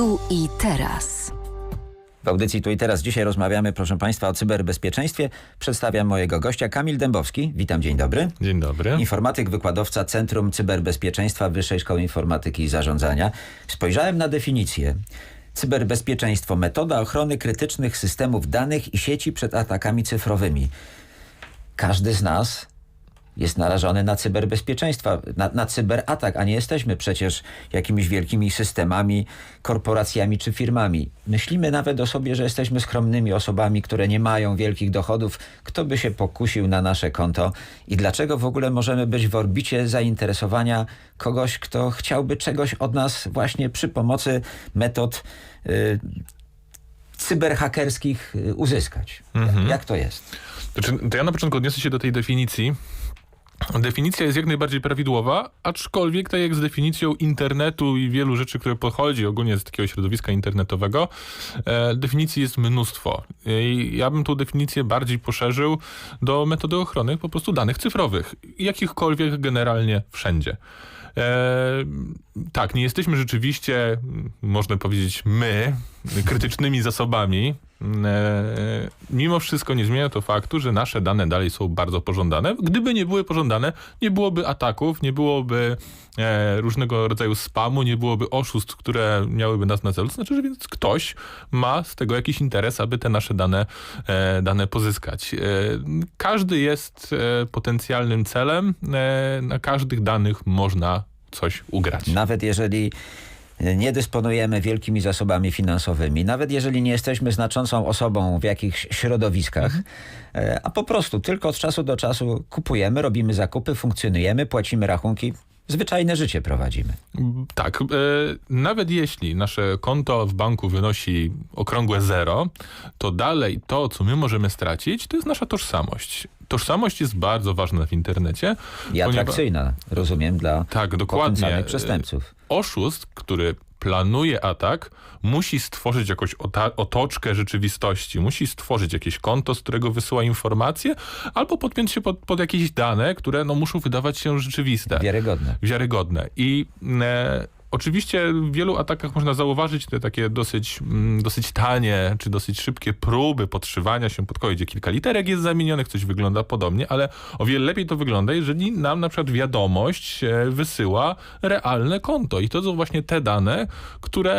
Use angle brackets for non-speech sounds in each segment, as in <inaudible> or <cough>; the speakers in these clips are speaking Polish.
Tu i teraz. W audycji Tu i Teraz dzisiaj rozmawiamy, proszę Państwa, o cyberbezpieczeństwie. Przedstawiam mojego gościa, Kamil Dębowski. Witam, dzień dobry. Dzień dobry. Informatyk, wykładowca Centrum Cyberbezpieczeństwa Wyższej Szkoły Informatyki i Zarządzania. Spojrzałem na definicję. Cyberbezpieczeństwo metoda ochrony krytycznych systemów danych i sieci przed atakami cyfrowymi. Każdy z nas jest narażony na cyberbezpieczeństwa, na, na cyberatak, a nie jesteśmy przecież jakimiś wielkimi systemami, korporacjami czy firmami. Myślimy nawet o sobie, że jesteśmy skromnymi osobami, które nie mają wielkich dochodów. Kto by się pokusił na nasze konto i dlaczego w ogóle możemy być w orbicie zainteresowania kogoś, kto chciałby czegoś od nas właśnie przy pomocy metod y, cyberhakerskich y, uzyskać. Jak to jest? Znaczy, to ja na początku odniosę się do tej definicji. Definicja jest jak najbardziej prawidłowa, aczkolwiek tak jak z definicją internetu i wielu rzeczy, które pochodzi ogólnie z takiego środowiska internetowego, e, definicji jest mnóstwo. I ja bym tą definicję bardziej poszerzył do metody ochrony po prostu danych cyfrowych, jakichkolwiek generalnie wszędzie. E, tak, nie jesteśmy rzeczywiście, można powiedzieć, my, krytycznymi zasobami. E, mimo wszystko nie zmienia to faktu, że nasze dane dalej są bardzo pożądane. Gdyby nie były pożądane, nie byłoby ataków, nie byłoby e, różnego rodzaju spamu, nie byłoby oszustw, które miałyby nas na celu. Znaczy, że więc ktoś ma z tego jakiś interes, aby te nasze dane, e, dane pozyskać. Każdy jest potencjalnym celem. Na każdych danych można coś ugrać. Nawet jeżeli nie dysponujemy wielkimi zasobami finansowymi, nawet jeżeli nie jesteśmy znaczącą osobą w jakichś środowiskach, e, a po prostu tylko od czasu do czasu kupujemy, robimy zakupy, funkcjonujemy, płacimy rachunki, zwyczajne życie prowadzimy. Tak, e, nawet jeśli nasze konto w banku wynosi okrągłe zero, to dalej to, co my możemy stracić, to jest nasza tożsamość. Tożsamość jest bardzo ważna w internecie. I ponieważ- atrakcyjna, rozumiem, dla Tak, dokładnie. przestępców. Oszust, który planuje atak, musi stworzyć jakąś otoczkę rzeczywistości, musi stworzyć jakieś konto, z którego wysyła informacje, albo podpiąć się pod, pod jakieś dane, które no, muszą wydawać się rzeczywiste Wiarygodne. wiarygodne. I e, oczywiście w wielu atakach można zauważyć te takie dosyć, mm, dosyć tanie, czy dosyć szybkie próby podszywania się pod kogoś, gdzie kilka literek jest zamienionych, coś wygląda podobnie, ale o wiele lepiej to wygląda, jeżeli nam na przykład wiadomość e, wysyła realne konto. I to są właśnie te dane, które,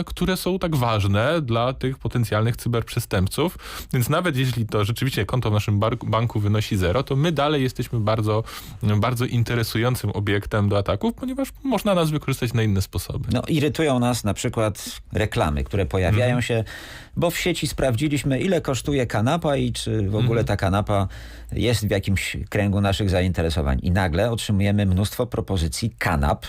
e, które są tak ważne dla tych potencjalnych cyberprzestępców. Więc nawet jeśli to rzeczywiście konto w naszym banku wynosi zero, to my dalej jesteśmy bardzo, bardzo interesującym obiektem do ataków, ponieważ można nas wykorzystać na inne sposoby. No, irytują nas na przykład reklamy, które pojawiają Mhm. się, bo w sieci sprawdziliśmy, ile kosztuje kanapa i czy w ogóle Mhm. ta kanapa jest w jakimś kręgu naszych zainteresowań. I nagle otrzymujemy mnóstwo propozycji kanap,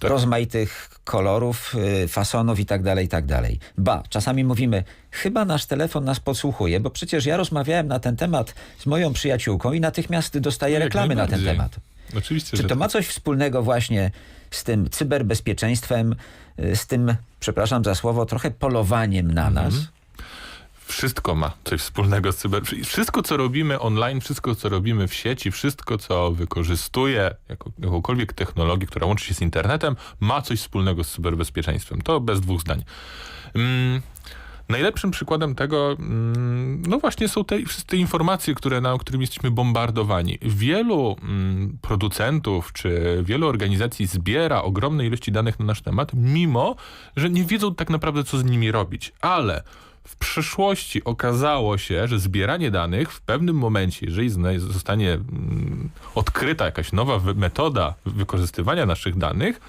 Tak. rozmaitych kolorów, y, fasonów i tak dalej, i tak dalej. Ba, czasami mówimy, chyba nasz telefon nas podsłuchuje, bo przecież ja rozmawiałem na ten temat z moją przyjaciółką i natychmiast dostaję Jak reklamy na ten temat. Oczywiście, Czy tak. to ma coś wspólnego właśnie z tym cyberbezpieczeństwem, y, z tym, przepraszam za słowo, trochę polowaniem na Mhm. nas? Wszystko ma coś wspólnego z cyber... Wszystko, co robimy online, wszystko, co robimy w sieci, wszystko, co wykorzystuje jako, jakąkolwiek technologię, która łączy się z internetem, ma coś wspólnego z cyberbezpieczeństwem. To bez dwóch zdań. Mm. Najlepszym przykładem tego, mm, no właśnie są te wszystkie informacje, które, na którymi jesteśmy bombardowani. Wielu mm, producentów czy wielu organizacji zbiera ogromne ilości danych na nasz temat, mimo że nie wiedzą tak naprawdę, co z nimi robić. Ale w przyszłości okazało się, że zbieranie danych w pewnym momencie, jeżeli zostanie mm, odkryta jakaś nowa metoda wykorzystywania naszych danych,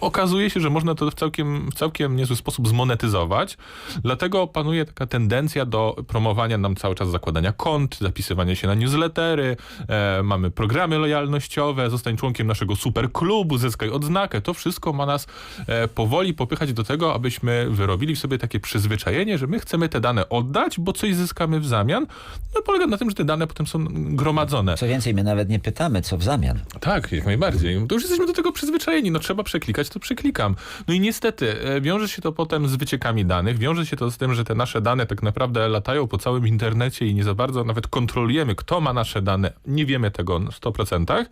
okazuje się, że można to w całkiem, w całkiem niezły sposób zmonetyzować. Dlatego panuje taka tendencja do promowania nam cały czas zakładania kont, zapisywania się na newslettery, e, mamy programy lojalnościowe, zostań członkiem naszego super klubu, zyskaj odznakę. To wszystko ma nas e, powoli popychać do tego, abyśmy wyrobili w sobie takie przyzwyczajenie, że my chcemy te dane oddać, bo coś zyskamy w zamian. No polega na tym, że te dane potem są gromadzone. Co więcej, my nawet nie pytamy, co w zamian. Tak, jak najbardziej. To już jesteśmy do tego przyzwyczajeni. No trzeba przeklikać, to przeklikam. No i niestety e, wiąże się to potem z wyciekami danych, wiąże się to z tym, że te nasze dane tak naprawdę latają po całym internecie i nie za bardzo nawet kontrolujemy, kto ma nasze dane. Nie wiemy tego na 100%.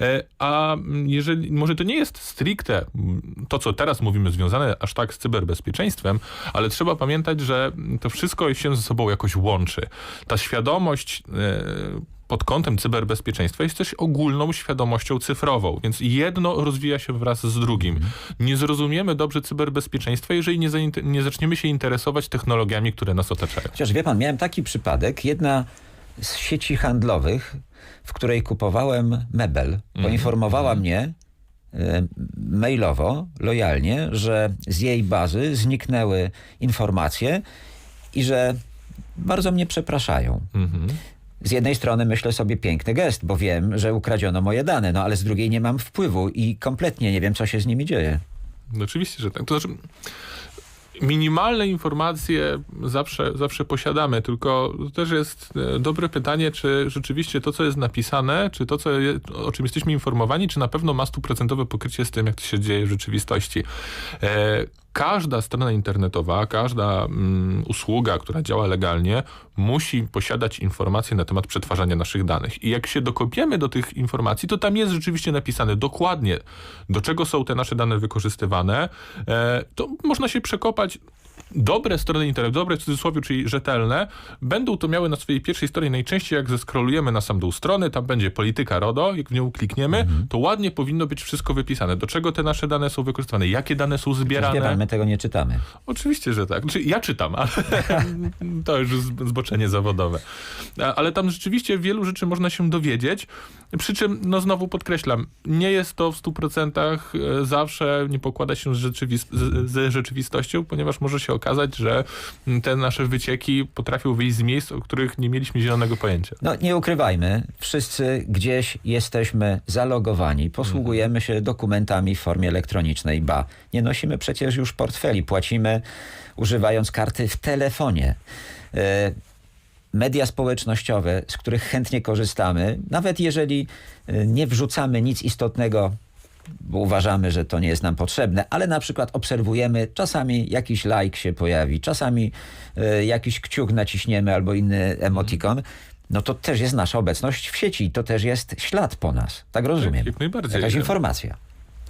E, A jeżeli, może to nie jest stricte mm, to, co teraz mówimy, związane aż tak z cyberbezpieczeństwem, ale trzeba pamiętać, że to wszystko się ze sobą jakoś łączy. Ta świadomość e, pod kątem cyberbezpieczeństwa jest też ogólną świadomością cyfrową, więc jedno rozwija się wraz z drugim. Nie zrozumiemy dobrze cyberbezpieczeństwa, jeżeli nie, nie zaczniemy się interesować technologiami, które nas otaczają. Chociaż wie pan, miałem taki przypadek. Jedna z sieci handlowych, w której kupowałem mebel, poinformowała mnie e, mailowo, lojalnie, że z jej bazy zniknęły informacje i że bardzo mnie przepraszają. Mhm. Z jednej strony myślę sobie piękny gest, bo wiem, że ukradziono moje dane, no ale z drugiej nie mam wpływu i kompletnie nie wiem, co się z nimi dzieje. No oczywiście, że tak. To znaczy, minimalne informacje zawsze, zawsze posiadamy, tylko też jest e, dobre pytanie, czy rzeczywiście to, co jest napisane, czy to, co je, o czym jesteśmy informowani, czy na pewno ma stuprocentowe pokrycie z tym, jak to się dzieje w rzeczywistości. E, każda strona internetowa, każda mm, usługa, która działa legalnie, musi posiadać informacje na temat przetwarzania naszych danych. I jak się dokopiemy do tych informacji, to tam jest rzeczywiście napisane dokładnie, do czego są te nasze dane wykorzystywane. E, to można się przekopać. Dobre strony internetu, dobre w cudzysłowie, czyli rzetelne, będą to miały na swojej pierwszej stronie najczęściej jak zeskrolujemy na sam dół strony, tam będzie polityka RODO, jak w nią klikniemy, to ładnie powinno być wszystko wypisane. Do czego te nasze dane są wykorzystywane, jakie dane są zbierane. pan, my tego nie czytamy. Oczywiście, że tak. Znaczy, ja czytam, ale <laughs> to już zboczenie zawodowe. Ale tam rzeczywiście wielu rzeczy można się dowiedzieć. Przy czym, no znowu podkreślam, nie jest to w 100% e, zawsze, nie pokłada się z, rzeczywist- z, ze rzeczywistością, ponieważ może się okazać, że mm, te nasze wycieki potrafią wyjść z miejsc, o których nie mieliśmy zielonego pojęcia. No nie ukrywajmy, wszyscy gdzieś jesteśmy zalogowani, posługujemy się dokumentami w formie elektronicznej, ba, nie nosimy przecież już portfeli, płacimy używając karty w telefonie. Media społecznościowe, z których chętnie korzystamy, nawet jeżeli e, nie wrzucamy nic istotnego bo uważamy, że to nie jest nam potrzebne, ale na przykład obserwujemy, czasami jakiś like się pojawi, czasami e, jakiś kciuk naciśniemy albo inny emotikon, no to też jest nasza obecność w sieci, to też jest ślad po nas. Tak rozumiem. jak najbardziej. Jakaś informacja.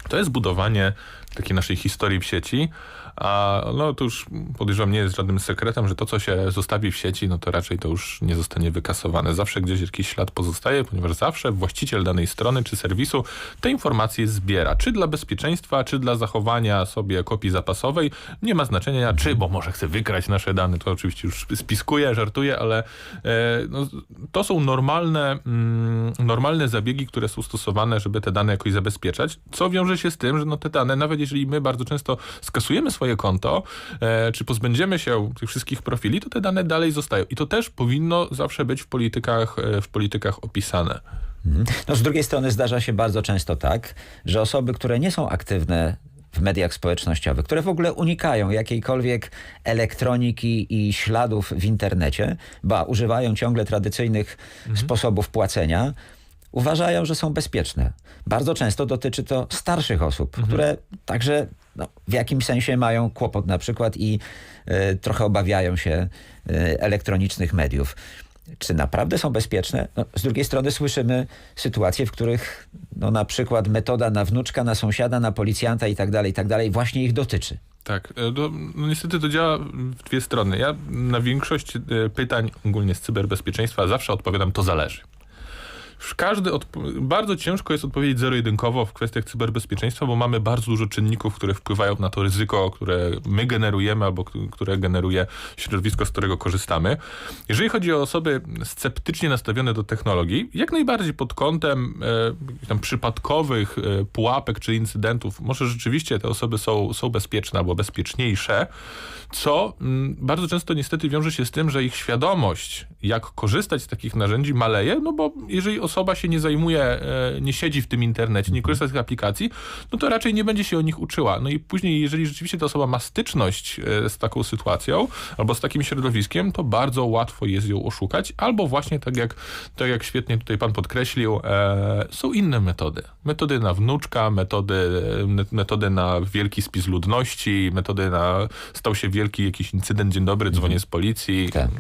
To jest budowanie takiej naszej historii w sieci, a no to już podejrzewam nie jest żadnym sekretem, że to co się zostawi w sieci, no to raczej to już nie zostanie wykasowane. Zawsze gdzieś jakiś ślad pozostaje, ponieważ zawsze właściciel danej strony czy serwisu te informacje zbiera. Czy dla bezpieczeństwa, czy dla zachowania sobie kopii zapasowej. Nie ma znaczenia, czy, bo może chce wykrać nasze dane, to oczywiście już spiskuję, żartuję, ale e, no, to są normalne, mm, normalne zabiegi, które są stosowane, żeby te dane jakoś zabezpieczać, co wiąże się z tym, że no te dane, nawet jeżeli my bardzo często skasujemy swoje konto, e, czy pozbędziemy się tych wszystkich profili, to te dane dalej zostają. I to też powinno zawsze być w politykach, e, w politykach opisane. Mhm. No z drugiej strony zdarza się bardzo często tak, że osoby, które nie są aktywne w mediach społecznościowych, które w ogóle unikają jakiejkolwiek elektroniki i śladów w internecie, ba, używają ciągle tradycyjnych sposobów płacenia, uważają, że są bezpieczne. Bardzo często dotyczy to starszych osób, które także no, w jakimś sensie mają kłopot na przykład i e, trochę obawiają się e, elektronicznych mediów. Czy naprawdę są bezpieczne? No, z drugiej strony słyszymy sytuacje, w których no, na przykład metoda na wnuczka, na sąsiada, na policjanta i tak dalej, i tak dalej właśnie ich dotyczy. Tak, e, to, no niestety to działa w dwie strony. Ja na większość pytań ogólnie z cyberbezpieczeństwa zawsze odpowiadam, to zależy. Każdy bardzo ciężko jest odpowiedzieć zero-jedynkowo w kwestiach cyberbezpieczeństwa, bo mamy bardzo dużo czynników, które wpływają na to ryzyko, które my generujemy albo które generuje środowisko, z którego korzystamy. Jeżeli chodzi o osoby sceptycznie nastawione do technologii, jak najbardziej pod kątem e, tam przypadkowych e, pułapek czy incydentów, może rzeczywiście te osoby są, są bezpieczne albo bezpieczniejsze, co mm, bardzo często niestety wiąże się z tym, że ich świadomość, jak korzystać z takich narzędzi, maleje, no bo jeżeli osoba się nie zajmuje, e, nie siedzi w tym internecie, nie korzysta z tych aplikacji, no to raczej nie będzie się o nich uczyła. No i później, jeżeli rzeczywiście ta osoba ma styczność e, z taką sytuacją albo z takim środowiskiem, to bardzo łatwo jest ją oszukać, albo właśnie tak jak, tak jak świetnie tutaj pan podkreślił, e, są inne metody. Metody na wnuczka, metody, me- metody na wielki spis ludności, metody na stał się wielki jakiś incydent, dzień dobry, dzwonię z policji. Tak.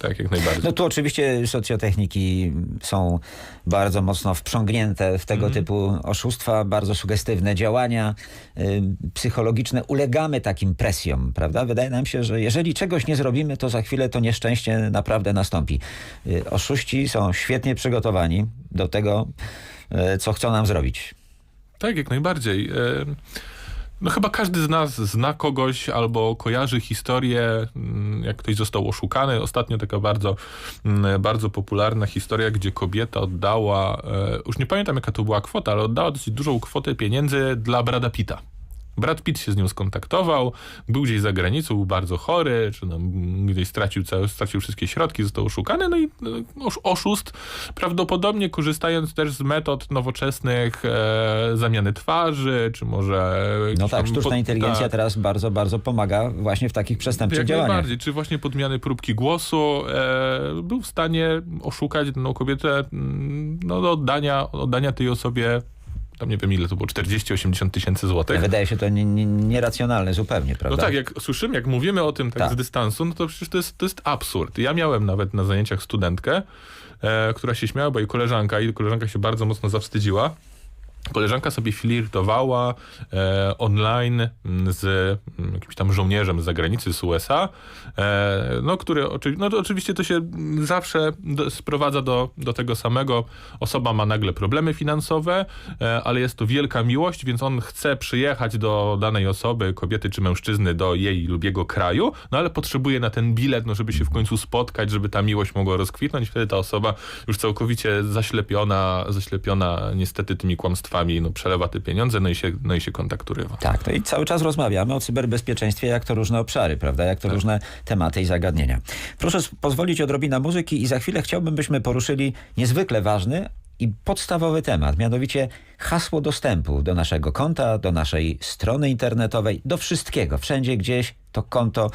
Tak, jak najbardziej. No tu oczywiście socjotechniki są bardzo mocno wprzągnięte w tego typu oszustwa, bardzo sugestywne działania y, psychologiczne. Ulegamy takim presjom, prawda? Wydaje nam się, że jeżeli czegoś nie zrobimy, to za chwilę to nieszczęście naprawdę nastąpi. Y, oszuści są świetnie przygotowani do tego, y, co chcą nam zrobić. Tak, jak najbardziej. E, No chyba każdy z nas zna kogoś albo kojarzy historię, mm, jak ktoś został oszukany. Ostatnio taka bardzo, mm, bardzo popularna historia, gdzie kobieta oddała, e, już nie pamiętam jaka to była kwota, ale oddała dosyć dużą kwotę pieniędzy dla Brada Pitta. Brad Pitt się z nią skontaktował, był gdzieś za granicą, był bardzo chory, czy no, gdzieś stracił, całe, stracił wszystkie środki, został oszukany, no i no, osz, oszust, prawdopodobnie korzystając też z metod nowoczesnych e, zamiany twarzy, czy może... No tak, sztuczna pod- inteligencja tak. teraz bardzo, bardzo pomaga właśnie w takich przestępczych Jak działaniach. najbardziej, czy właśnie podmiany próbki głosu e, był w stanie oszukać daną kobietę mm, no, do oddania, oddania tej osobie, tam nie wiem ile to było, 40-80 tysięcy złotych. Wydaje się to nie- nie- nieracjonalne zupełnie, No prawda? tak, jak słyszymy, jak mówimy o tym tak, Tak. z dystansu, no to przecież to jest, to jest absurd. Ja miałem nawet na zajęciach studentkę, e, która się śmiała, bo jej koleżanka, i koleżanka się bardzo mocno zawstydziła. Koleżanka sobie flirtowała e, online z mm, jakimś tam żołnierzem z zagranicy, z USA, e, no, który oczywi- no, to oczywiście to się zawsze do, sprowadza do, do tego samego. Osoba ma nagle problemy finansowe, e, ale jest to wielka miłość, więc on chce przyjechać do danej osoby, kobiety czy mężczyzny, do jej lub jego kraju, no ale potrzebuje na ten bilet, no, żeby się w końcu spotkać, żeby ta miłość mogła rozkwitnąć. Wtedy ta osoba już całkowicie zaślepiona, zaślepiona niestety tymi kłamstwami, no, przelewa te pieniądze, no i się, no i się kontakturywa. Tak, no i cały czas rozmawiamy o cyberbezpieczeństwie, jak to różne obszary, prawda? Jak to Tak. różne tematy i zagadnienia. Proszę pozwolić odrobina muzyki i za chwilę chciałbym, byśmy poruszyli niezwykle ważny i podstawowy temat, mianowicie hasło dostępu do naszego konta, do naszej strony internetowej, do wszystkiego. Wszędzie gdzieś to konto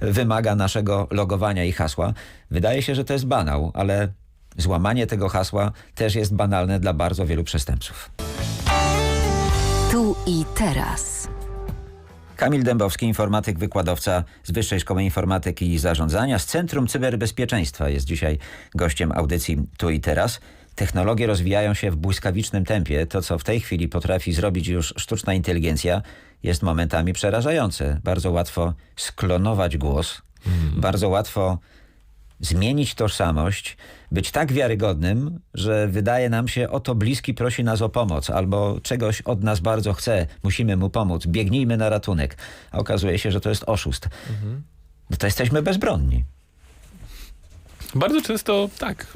wymaga naszego logowania i hasła. Wydaje się, że to jest banał, ale złamanie tego hasła też jest banalne dla bardzo wielu przestępców. Tu i teraz. Kamil Dębowski, informatyk, wykładowca z Wyższej Szkoły Informatyki i Zarządzania z Centrum Cyberbezpieczeństwa jest dzisiaj gościem audycji Tu i Teraz. Technologie rozwijają się w błyskawicznym tempie. To, co w tej chwili potrafi zrobić już sztuczna inteligencja, jest momentami przerażające. Bardzo łatwo sklonować głos, bardzo łatwo zmienić tożsamość, być tak wiarygodnym, że wydaje nam się, oto bliski prosi nas o pomoc, albo czegoś od nas bardzo chce, musimy mu pomóc, biegnijmy na ratunek. A okazuje się, że to jest oszust. No to jesteśmy bezbronni. Bardzo często tak.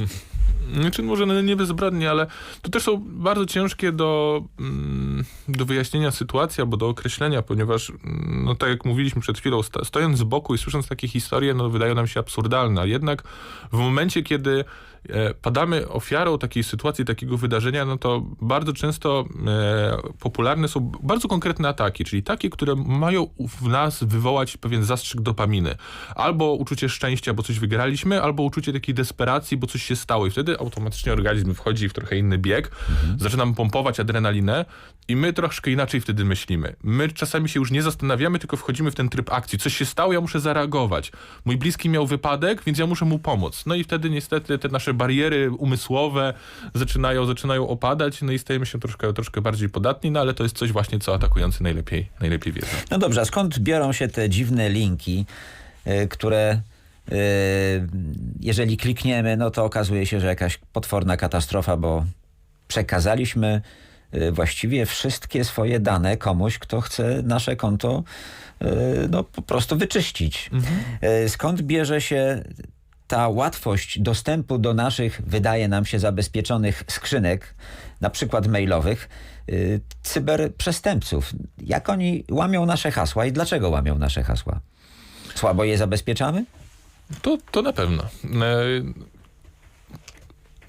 Znaczy może nie bezbrodnie, ale to też są bardzo ciężkie do, mm, do wyjaśnienia sytuacji albo do określenia, ponieważ mm, no tak jak mówiliśmy przed chwilą, stojąc z boku i słysząc takie historie, no wydają nam się absurdalne. Jednak w momencie, kiedy padamy ofiarą takiej sytuacji, takiego wydarzenia, no to bardzo często e, popularne są bardzo konkretne ataki, czyli takie, które mają w nas wywołać pewien zastrzyk dopaminy. Albo uczucie szczęścia, bo coś wygraliśmy, albo uczucie takiej desperacji, bo coś się stało. I wtedy automatycznie organizm wchodzi w trochę inny bieg, zaczynamy pompować adrenalinę i my troszkę inaczej wtedy myślimy. My czasami się już nie zastanawiamy, tylko wchodzimy w ten tryb akcji. Coś się stało, ja muszę zareagować. Mój bliski miał wypadek, więc ja muszę mu pomóc. No i wtedy niestety te nasze bariery umysłowe zaczynają, zaczynają opadać, no i stajemy się troszkę, troszkę bardziej podatni, no ale to jest coś właśnie, co atakujący najlepiej, najlepiej wiedzą. No dobrze, a skąd biorą się te dziwne linki, y, które y, jeżeli klikniemy, no to okazuje się, że jakaś potworna katastrofa, bo przekazaliśmy y, właściwie wszystkie swoje dane komuś, kto chce nasze konto no, po prostu wyczyścić. Y, Skąd bierze się ta łatwość dostępu do naszych, wydaje nam się, zabezpieczonych skrzynek, na przykład mailowych, y, cyberprzestępców. Jak oni łamią nasze hasła i dlaczego łamią nasze hasła? Słabo je zabezpieczamy? To, to na pewno.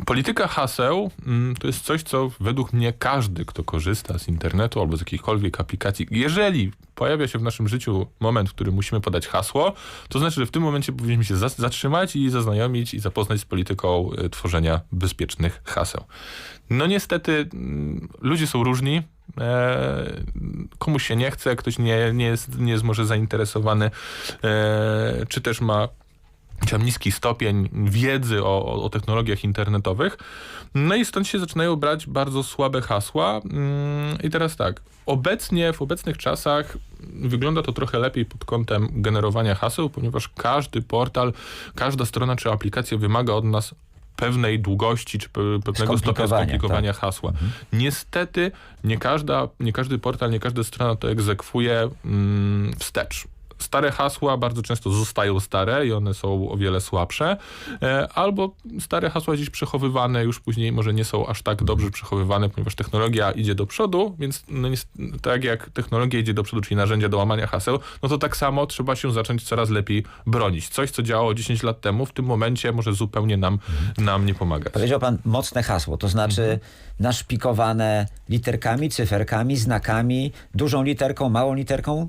Polityka haseł mm, to jest coś, co według mnie każdy, kto korzysta z internetu albo z jakiejkolwiek aplikacji, jeżeli pojawia się w naszym życiu moment, w którym musimy podać hasło, to znaczy, że w tym momencie powinniśmy się zatrzymać i zaznajomić i zapoznać z polityką e, tworzenia bezpiecznych haseł. No niestety mm, ludzie są różni. E, komuś się nie chce, ktoś nie, nie, jest, nie jest może zainteresowany, e, czy też ma tam niski stopień wiedzy o, o, technologiach internetowych. No i stąd się zaczynają brać bardzo słabe hasła. Mm, I teraz tak, obecnie, w obecnych czasach wygląda to trochę lepiej pod kątem generowania haseł, ponieważ każdy portal, każda strona czy aplikacja wymaga od nas pewnej długości czy pe- pewnego stopnia Skomplikowania, skomplikowania hasła. Niestety nie, każda, nie każdy portal, nie każda strona to egzekwuje mm, wstecz. Stare hasła bardzo często zostają stare i one są o wiele słabsze, e, albo stare hasła gdzieś przechowywane już później może nie są aż tak dobrze przechowywane, ponieważ technologia idzie do przodu, więc no niest- tak jak technologia idzie do przodu, czyli narzędzia do łamania haseł, no to tak samo trzeba się zacząć coraz lepiej bronić. Coś, co działało 10 lat temu, w tym momencie może zupełnie nam, nam nie pomagać. Powiedział pan mocne hasło, to znaczy naszpikowane literkami, cyferkami, znakami, dużą literką, małą literką?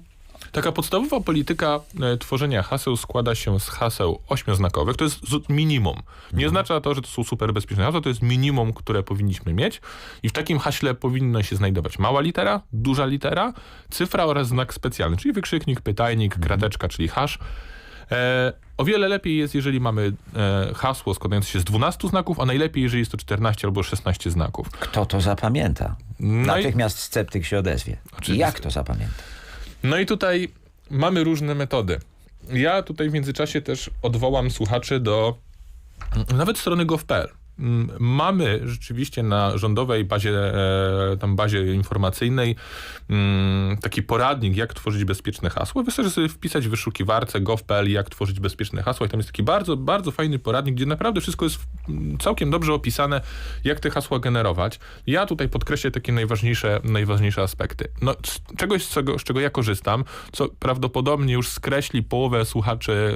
Taka podstawowa polityka e, tworzenia haseł składa się z haseł ośmioznakowych. To jest minimum. Nie oznacza to, że to są super bezpieczne hasła, to jest minimum, które powinniśmy mieć. I w takim haśle powinno się znajdować mała litera, duża litera, cyfra oraz znak specjalny, czyli wykrzyknik, pytajnik, krateczka, czyli hash. E, o wiele lepiej jest, jeżeli mamy e, hasło składające się z 12 znaków, a najlepiej, jeżeli jest to 14 albo 16 znaków. Kto to zapamięta? No i- Natychmiast sceptyk się odezwie. Oczywiście. I jak to zapamięta? No i tutaj mamy różne metody. Ja tutaj w międzyczasie też odwołam słuchaczy do nawet strony gov.pl. Mm, Mamy rzeczywiście na rządowej bazie, e, tam bazie informacyjnej mm, taki poradnik, jak tworzyć bezpieczne hasło. Wystarczy sobie wpisać w wyszukiwarce gov.pl, jak tworzyć bezpieczne hasła i tam jest taki bardzo, bardzo fajny poradnik, gdzie naprawdę wszystko jest mm, całkiem dobrze opisane, jak te hasła generować. Ja tutaj podkreślę takie najważniejsze, najważniejsze aspekty. No, z czegoś, z czego, z czego ja korzystam, co prawdopodobnie już skreśli połowę słuchaczy e,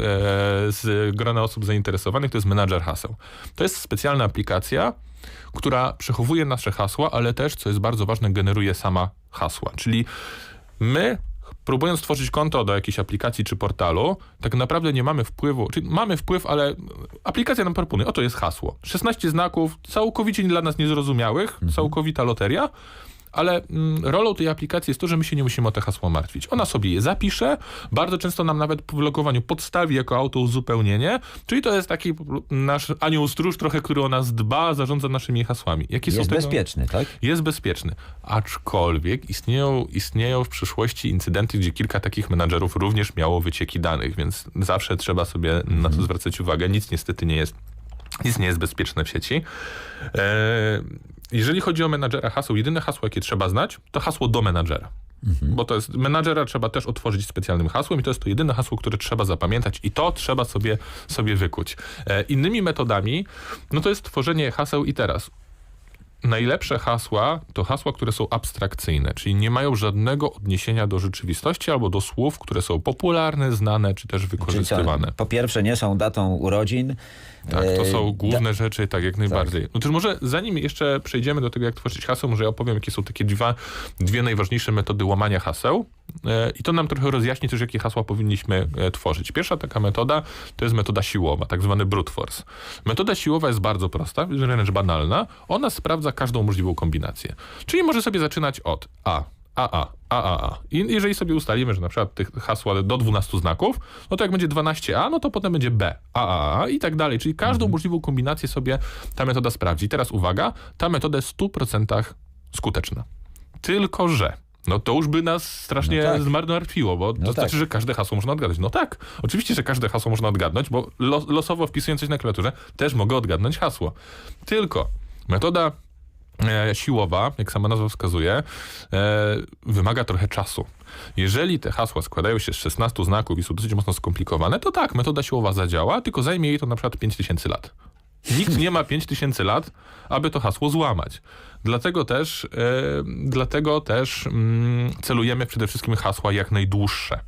z grona osób zainteresowanych, to jest menadżer haseł. To jest specjalna aplikacja, która przechowuje nasze hasła, ale też, co jest bardzo ważne, generuje sama hasła. Czyli my, próbując tworzyć konto do jakiejś aplikacji czy portalu, tak naprawdę nie mamy wpływu, czyli mamy wpływ, ale aplikacja nam proponuje, oto jest hasło. 16 znaków, całkowicie dla nas niezrozumiałych, całkowita loteria, ale mm, rolą tej aplikacji jest to, że my się nie musimy o te hasło martwić. Ona sobie je zapisze, bardzo często nam nawet po wylogowaniu podstawi jako autouzupełnienie, czyli to jest taki nasz anioł stróż trochę, który o nas dba, zarządza naszymi hasłami. Jakie Jest bezpieczny, tak? Jest bezpieczny. Aczkolwiek istnieją, istnieją w przyszłości incydenty, gdzie kilka takich menadżerów również miało wycieki danych, więc zawsze trzeba sobie na to zwracać uwagę. Nic niestety nie jest, nic nie jest bezpieczne w sieci. E, jeżeli chodzi o menadżera haseł, jedyne hasło, jakie trzeba znać, to hasło do menadżera. Bo to jest, menadżera trzeba też otworzyć specjalnym hasłem i to jest to jedyne hasło, które trzeba zapamiętać i to trzeba sobie, sobie wykuć. E, innymi metodami, no to jest tworzenie haseł i teraz najlepsze hasła to hasła, które są abstrakcyjne, czyli nie mają żadnego odniesienia do rzeczywistości albo do słów, które są popularne, znane czy też Czyli co, wykorzystywane. po pierwsze nie są datą urodzin. Tak, to e, są główne rzeczy, tak jak najbardziej. No to może zanim jeszcze przejdziemy do tego, jak tworzyć hasło, może ja opowiem, jakie są takie dwa, dwie najważniejsze metody łamania haseł e, i to nam trochę rozjaśni też, jakie hasła powinniśmy e, tworzyć. Pierwsza taka metoda to jest metoda siłowa, tak zwany brute force. Metoda siłowa jest bardzo prosta, wręcz banalna. Ona sprawdza każdą możliwą kombinację. Czyli może sobie zaczynać od A, a, a, a, a, a. I jeżeli sobie ustalimy, że na przykład tych hasła do 12 znaków, no to jak będzie 12a, no to potem będzie b, a, a, a i tak dalej. Czyli każdą możliwą kombinację sobie ta metoda sprawdzi. Teraz uwaga, ta metoda jest w 100% skuteczna. Tylko, że no to już by nas strasznie No tak. zmartwiło, bo to No tak. znaczy, że każde hasło można odgadnąć. No tak, oczywiście, że każde hasło można odgadnąć, bo los, losowo wpisując coś na klawiaturze też mogę odgadnąć hasło. Tylko metoda siłowa, jak sama nazwa wskazuje, e, wymaga trochę czasu. Jeżeli te hasła składają się z 16 znaków i są dosyć mocno skomplikowane, to tak, metoda siłowa zadziała, tylko zajmie jej to na przykład 5000 lat. Nikt nie ma 5000 lat, aby to hasło złamać. Dlatego też, e, dlatego też mm, celujemy przede wszystkim hasła jak najdłuższe.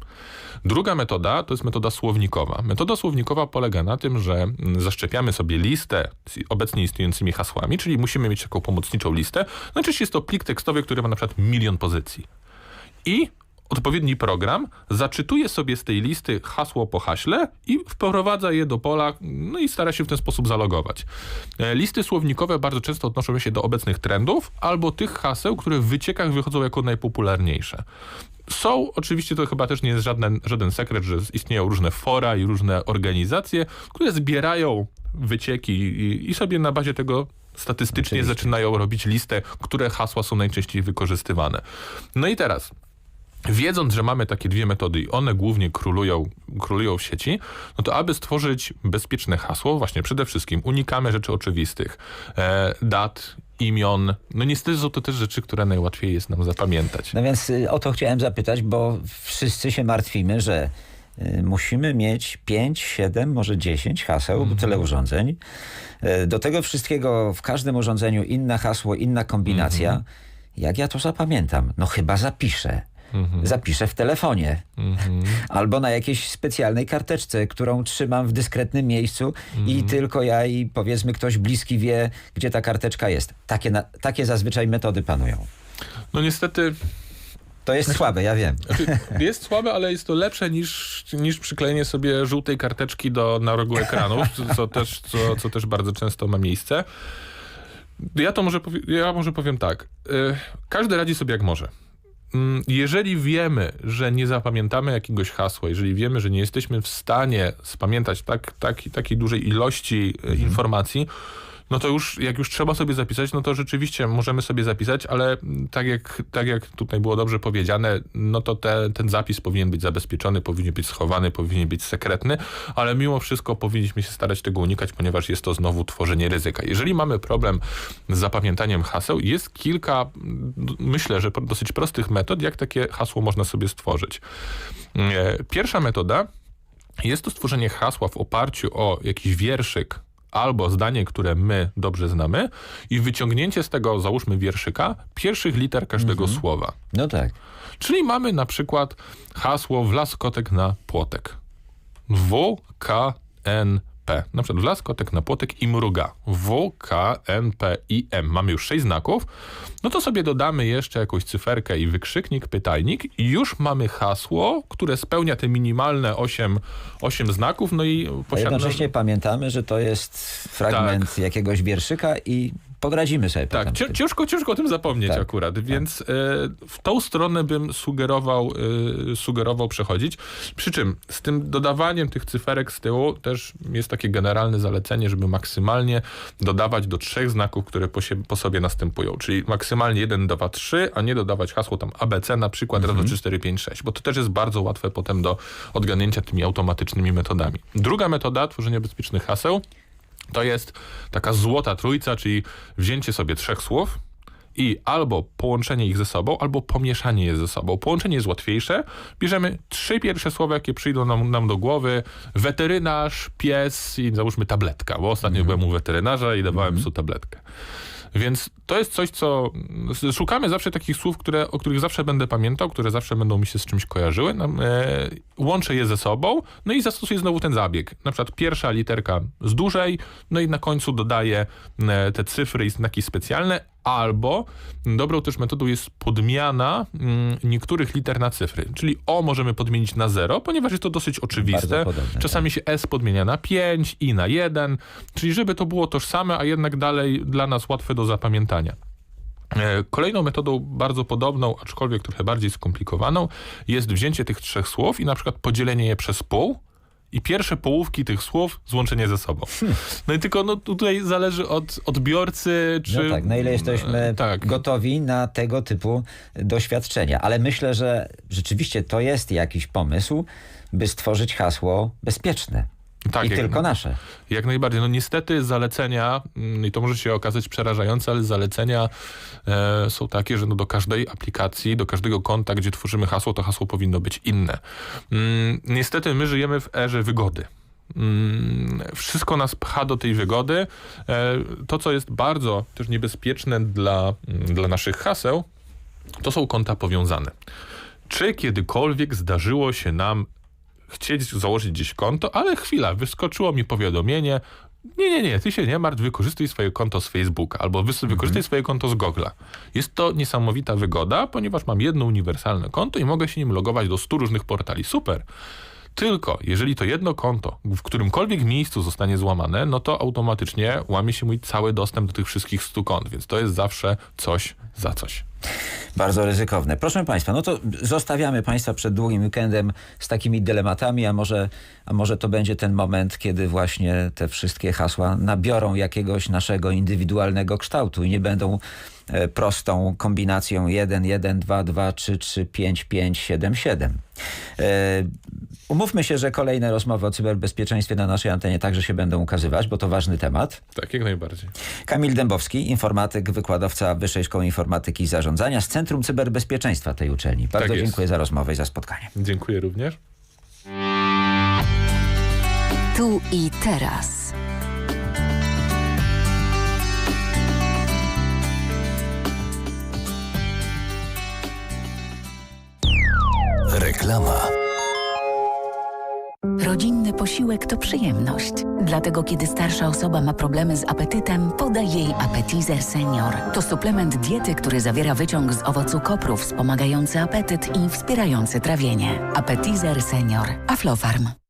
Druga metoda to jest metoda słownikowa. Metoda słownikowa polega na tym, że mm, zaszczepiamy sobie listę z obecnie istniejącymi hasłami, czyli musimy mieć taką pomocniczą listę. Najczęściej jest to plik tekstowy, który ma na przykład milion pozycji. I odpowiedni program zaczytuje sobie z tej listy hasło po haśle i wprowadza je do pola, no i stara się w ten sposób zalogować. E, Listy słownikowe bardzo często odnoszą się do obecnych trendów albo tych haseł, które w wyciekach wychodzą jako najpopularniejsze. Są, oczywiście to chyba też nie jest żaden, żaden sekret, że istnieją różne fora i różne organizacje, które zbierają wycieki i, i sobie na bazie tego statystycznie Oczywiście. zaczynają robić listę, które hasła są najczęściej wykorzystywane. No i teraz, wiedząc, że mamy takie dwie metody i one głównie królują, królują w sieci, no to aby stworzyć bezpieczne hasło, właśnie przede wszystkim unikamy rzeczy oczywistych, e, dat, imion. No niestety są to też rzeczy, które najłatwiej jest nam zapamiętać. No więc y, o to chciałem zapytać, bo wszyscy się martwimy, że y, musimy mieć 5, 7, może 10 haseł, bo Mhm. tyle urządzeń. Y, Do tego wszystkiego w każdym urządzeniu inne hasło, inna kombinacja. Mhm. Jak ja to zapamiętam? No chyba zapiszę. Mhm. Zapiszę w telefonie. Albo na jakiejś specjalnej karteczce, którą trzymam w dyskretnym miejscu Mhm. i tylko ja i powiedzmy ktoś bliski wie, gdzie ta karteczka jest. Takie, na, takie zazwyczaj metody panują. No niestety To jest słabe, ja wiem. <laughs> Znaczy, jest słabe, ale jest to lepsze niż, niż przyklejenie sobie żółtej karteczki do, na rogu ekranu, co, też, co, co też bardzo często ma miejsce. Ja to może, ja może powiem tak. Y, każdy radzi sobie jak może. Mm, Jeżeli wiemy, że nie zapamiętamy jakiegoś hasła, jeżeli wiemy, że nie jesteśmy w stanie spamiętać tak, tak, takiej dużej ilości y, informacji, no to już, jak już trzeba sobie zapisać, no to rzeczywiście możemy sobie zapisać, ale tak jak, tak jak tutaj było dobrze powiedziane, no to te, ten zapis powinien być zabezpieczony, powinien być schowany, powinien być sekretny, ale mimo wszystko powinniśmy się starać tego unikać, ponieważ jest to znowu tworzenie ryzyka. Jeżeli mamy problem z zapamiętaniem haseł, jest kilka, myślę, że dosyć prostych metod, jak takie hasło można sobie stworzyć. E, Pierwsza metoda jest to stworzenie hasła w oparciu o jakiś wierszyk albo zdanie, które my dobrze znamy i wyciągnięcie z tego, załóżmy, wierszyka pierwszych liter każdego słowa. No tak. Czyli mamy na przykład hasło wlazł kotek na płotek. W, K, N, P. Na przykład wlazł kotek na płotek i mruga. W, K, N, P, I, M. Mamy już sześć znaków. No to sobie dodamy jeszcze jakąś cyferkę i wykrzyknik, pytajnik i już mamy hasło, które spełnia te minimalne 8, 8 znaków, no i A posiada... jednocześnie pamiętamy, że to jest fragment jakiegoś wierszyka i podradzimy sobie Tak, potem. ciężko, ciężko o tym zapomnieć Tak, akurat, więc e, w tą stronę bym sugerował, e, sugerował przechodzić. Przy czym z tym dodawaniem tych cyferek z tyłu też jest takie generalne zalecenie, żeby maksymalnie dodawać do trzech znaków, które po, sie, po sobie następują, czyli maksymalnie 1, 2, 3, a nie dodawać hasło tam ABC na przykład raz, dwa, trzy, cztery, pięć, sześć, bo to też jest bardzo łatwe potem do odganięcia tymi automatycznymi metodami. Druga metoda tworzenia bezpiecznych haseł to jest taka złota trójca, czyli wzięcie sobie trzech słów i albo połączenie ich ze sobą, albo pomieszanie je ze sobą. Połączenie jest łatwiejsze. Bierzemy trzy pierwsze słowa, jakie przyjdą nam, nam do głowy. Weterynarz, pies i załóżmy tabletka, bo ostatnio byłem u weterynarza i dawałem psu tabletkę. Więc to jest coś, co szukamy zawsze takich słów, które, o których zawsze będę pamiętał, które zawsze będą mi się z czymś kojarzyły. E, łączę je ze sobą, no i zastosuję znowu ten zabieg. Na przykład pierwsza literka z dłużej, no i na końcu dodaję e, te cyfry i znaki specjalne, albo dobrą też metodą jest podmiana mm, niektórych liter na cyfry. Czyli O możemy podmienić na 0, ponieważ jest to dosyć oczywiste. Podobne, Czasami się S podmienia na 5 i na 1, czyli żeby to było tożsame, a jednak dalej dla nas łatwe do zapamiętania. E, Kolejną metodą bardzo podobną, aczkolwiek trochę bardziej skomplikowaną, jest wzięcie tych trzech słów i na przykład podzielenie je przez pół i pierwsze połówki tych słów złączenie ze sobą. No i tylko no, tutaj zależy od odbiorcy, czy... No tak, na ile jesteśmy E, tak. gotowi na tego typu doświadczenia. Ale myślę, że rzeczywiście to jest jakiś pomysł, by stworzyć hasło bezpieczne. Tak, I jak- tylko nasze. Jak najbardziej. No niestety zalecenia, mm, i to może się okazać przerażające, ale zalecenia e, są takie, że no do każdej aplikacji, do każdego konta, gdzie tworzymy hasło, to hasło powinno być inne. Mm, niestety my żyjemy w erze wygody. Mm, wszystko nas pcha do tej wygody. E, to, co jest bardzo też niebezpieczne dla, mm, dla naszych haseł, to są konta powiązane. Czy kiedykolwiek zdarzyło się nam chcieć założyć gdzieś konto, ale chwila, wyskoczyło mi powiadomienie, nie, nie, nie, ty się nie martw, wykorzystuj swoje konto z Facebooka albo wys- wykorzystuj swoje konto z Google'a. Jest to niesamowita wygoda, ponieważ mam jedno uniwersalne konto i mogę się nim logować do 100 różnych portali. Super. Tylko jeżeli to jedno konto w którymkolwiek miejscu zostanie złamane, no to automatycznie łamie się mój cały dostęp do tych wszystkich 100 kont, więc to jest zawsze coś za coś. Bardzo ryzykowne. Proszę Państwa, no to zostawiamy Państwa przed długim weekendem z takimi dylematami, a może, a może to będzie ten moment, kiedy właśnie te wszystkie hasła nabiorą jakiegoś naszego indywidualnego kształtu i nie będą e, prostą kombinacją 1, 1, 2, 2, 3, 3, 5, 5, 7, 7. Umówmy się, że kolejne rozmowy o cyberbezpieczeństwie na naszej antenie także się będą ukazywać, bo to ważny temat. Tak, jak najbardziej. Kamil Dębowski, informatyk, wykładowca Wyższej Szkoły Informatyki i Zarządzania z Centrum Cyberbezpieczeństwa tej uczelni. Bardzo Tak dziękuję za rozmowę i za spotkanie. Dziękuję również. Tu i teraz. Reklama. Rodzinny posiłek to przyjemność. Dlatego kiedy starsza osoba ma problemy z apetytem, podaj jej Appetizer Senior. To suplement diety, który zawiera wyciąg z owocu kopru wspomagający apetyt i wspierający trawienie. Appetizer Senior. Aflofarm.